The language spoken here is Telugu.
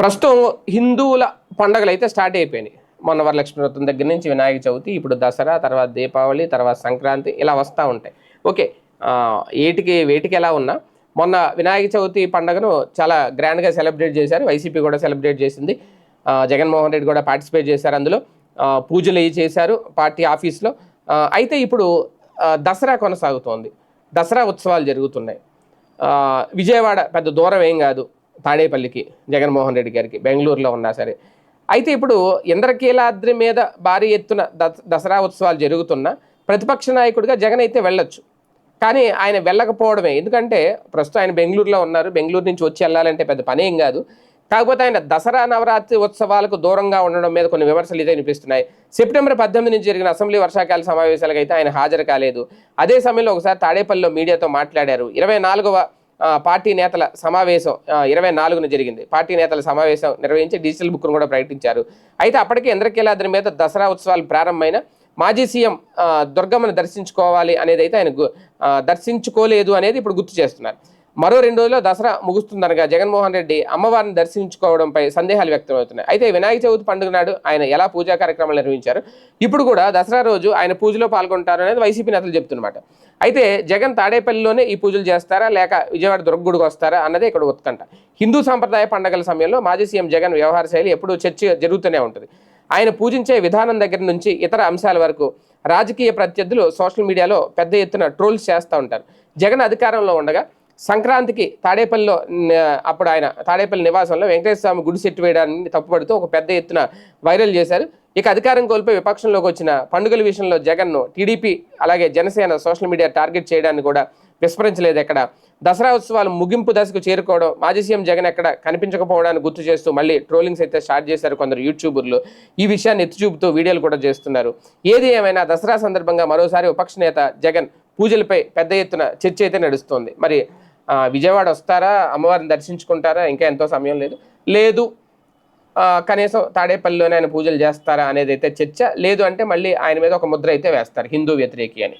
ప్రస్తుతం హిందువుల పండుగలు అయితే స్టార్ట్ అయిపోయినాయి. మొన్న వరలక్ష్మి వ్రతం దగ్గర నుంచి వినాయక చవితి ఇప్పుడు దసరా తర్వాత దీపావళి తర్వాత సంక్రాంతి ఇలా వస్తూ ఉంటాయి. ఓకే ఏటికి వేటికి ఎలా ఉన్నా మొన్న వినాయక చవితి పండుగను చాలా గ్రాండ్గా సెలబ్రేట్ చేశారు. వైసీపీ కూడా సెలబ్రేట్ చేసింది. జగన్మోహన్ రెడ్డి కూడా పార్టిసిపేట్ చేశారు అందులో. పూజలు అవి చేశారు పార్టీ ఆఫీస్లో. అయితే ఇప్పుడు దసరా కొనసాగుతోంది. దసరా ఉత్సవాలు జరుగుతున్నాయి. విజయవాడ పెద్ద దూరం ఏం కాదు. తాడేపల్లికి జగన్మోహన్ రెడ్డి గారికి బెంగళూరులో ఉన్నా సరే. అయితే ఇప్పుడు ఇంద్రకీలాద్రి మీద భారీ ఎత్తున దస- దసరా ఉత్సవాలు జరుగుతున్నా ప్రతిపక్ష నాయకుడిగా జగన్ అయితే వెళ్ళొచ్చు. కానీ ఆయన వెళ్ళకపోవడమే. ఎందుకంటే ప్రస్తుతం ఆయన బెంగళూరులో ఉన్నారు. బెంగళూరు నుంచి వచ్చి వెళ్ళాలంటే పెద్ద పనేం కాదు. కాకపోతే ఆయన దసరా నవరాత్రి ఉత్సవాలకు దూరంగా ఉండడం మీద కొన్ని విమర్శలు ఇదే వినిపిస్తున్నాయి. సెప్టెంబర్ పద్దెనిమిది నుంచి జరిగిన అసెంబ్లీ వర్షాకాల సమావేశాలకు అయితే ఆయన హాజరు కాలేదు. అదే సమయంలో ఒకసారి తాడేపల్లిలో మీడియాతో మాట్లాడారు. ఇరవై నాలుగవ పార్టీ నేతల సమావేశం ఇరవై నాలుగున జరిగింది. పార్టీ నేతల సమావేశం నిర్వహించి డిజిటల్ బుక్ను కూడా ప్రకటించారు. అయితే అప్పటికే ఇంద్రకీలాద్రి మీద దసరా ఉత్సవాలు ప్రారంభమైన మాజీ సీఎం దుర్గమ్మను దర్శించుకోవాలి అనేది అయితే ఆయన దర్శించుకోలేదు అనేది ఇప్పుడు గుర్తు చేస్తున్నారు. మరో రెండు రోజుల్లో దసరా ముగుస్తుందనగా జగన్మోహన్ రెడ్డి అమ్మవారిని దర్శించుకోవడంపై సందేహాలు వ్యక్తమవుతున్నాయి. అయితే వినాయక చవితి పండుగ నాడు ఆయన ఎలా పూజా కార్యక్రమాలు నిర్వహించారు? ఇప్పుడు కూడా దసరా రోజు ఆయన పూజలో పాల్గొంటారు అనేది వైసీపీ నేతలు చెప్తున్నమాట. అయితే జగన్ తాడేపల్లిలోనే ఈ పూజలు చేస్తారా? లేక విజయవాడ దుర్గగుడికి వస్తారా? అన్నదే ఇక్కడ ఉత్కంఠ. హిందూ సాంప్రదాయ పండుగల సమయంలో మాజీ సీఎం జగన్ వ్యవహార శైలి ఎప్పుడూ చర్చ జరుగుతూనే ఉంటుంది. ఆయన పూజించే విధానం దగ్గర నుంచి ఇతర అంశాల వరకు రాజకీయ ప్రత్యర్థులు సోషల్ మీడియాలో పెద్ద ఎత్తున ట్రోల్స్ చేస్తూ ఉంటారు. జగన్ అధికారంలో ఉండగా సంక్రాంతికి తాడేపల్లిలో అప్పుడు ఆయన తాడేపల్లి నివాసంలో వెంకటేశ్వర స్వామి గుడి సెట్టు వేయడాన్ని తప్పుపడుతూ ఒక పెద్ద ఎత్తున వైరల్ చేశారు. ఇక అధికారం కోల్పోయి విపక్షంలోకి వచ్చిన పండుగల విషయంలో జగన్ను టీడీపీ అలాగే జనసేన సోషల్ మీడియా టార్గెట్ చేయడాన్ని కూడా విస్మరించలేదు ఎక్కడ. దసరా ఉత్సవాలు ముగింపు దశకు చేరుకోవడం మాజీ సీఎం జగన్ ఎక్కడ కనిపించకపోవడాన్ని గుర్తు చేస్తూ మళ్ళీ ట్రోలింగ్స్ అయితే స్టార్ట్ చేశారు కొందరు యూట్యూబర్లు. ఈ విషయాన్ని ఎత్తి చూపుతూ వీడియోలు కూడా చేస్తున్నారు. ఏది ఏమైనా దసరా సందర్భంగా మరోసారి విపక్ష నేత జగన్ పూజలపై పెద్ద ఎత్తున చర్చ అయితే నడుస్తోంది. మరి విజయవాడ వస్తారా? అమ్మవారిని దర్శించుకుంటారా? ఇంకా ఎంతో సమయం లేదు. లేదు. కనీసం తాడేపల్లిలోనే ఆయన పూజలు చేస్తారా అనేది అయితే చర్చ. లేదు అంటే మళ్ళీ ఆయన మీద ఒక ముద్ర అయితే వేస్తారు హిందూ వ్యతిరేకి అని.